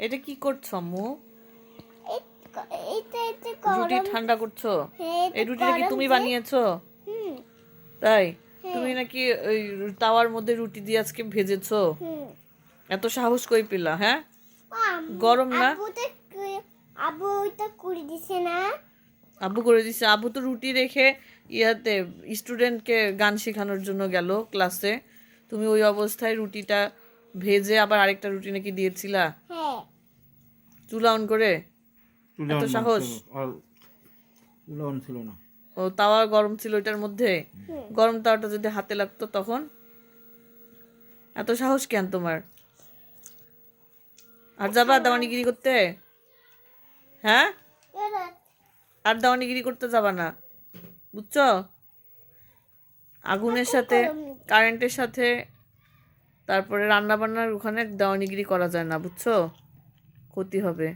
এটা কি করছ আম্মু? এইটা রুটি ঠান্ডা করছ? হ্যাঁ, এই রুটিটা কি তুমি বানিয়েছো? তাই? হ্যাঁ। তুমি নাকি ওই তাওয়ার মধ্যে রুটি দিয়ে আজকে ভেজেছো? এত সাহস কই পেলা হ্যাঁ? গরম না? আবু তো করে দিছে না। আব্বু করে দিচ্ছে আব্বু তো রুটি রেখে ইয়াতে স্টুডেন্টকে গান শেখানোর জন্য গেল ক্লাসে। তুমি ওই অবস্থায় রুটিটা ভেজে আবার আরেকটা রুটি নাকি দিয়েছিলা? হ্যাঁ চুলা অন করে? এত সাহস? চুলা অন ছিল না। ও তাওয়া গরম ছিল ওইটার মধ্যে? গরম তাওয়াটা যদি হাতে লাগতো তখন? এত সাহস কেন তোমার? আর যাবা দাওয়ানিগিরি করতে? হ্যাঁ? আর দাওয়ানিগিরি করতে যাবা না? বুঝছ? আগুনের সাথে কারেন্টের সাথে তারপরে রান্না বান্নার ওখানে দাওয়ানিগিরি করা যায় না বুঝছ? ক্ষতি হবে।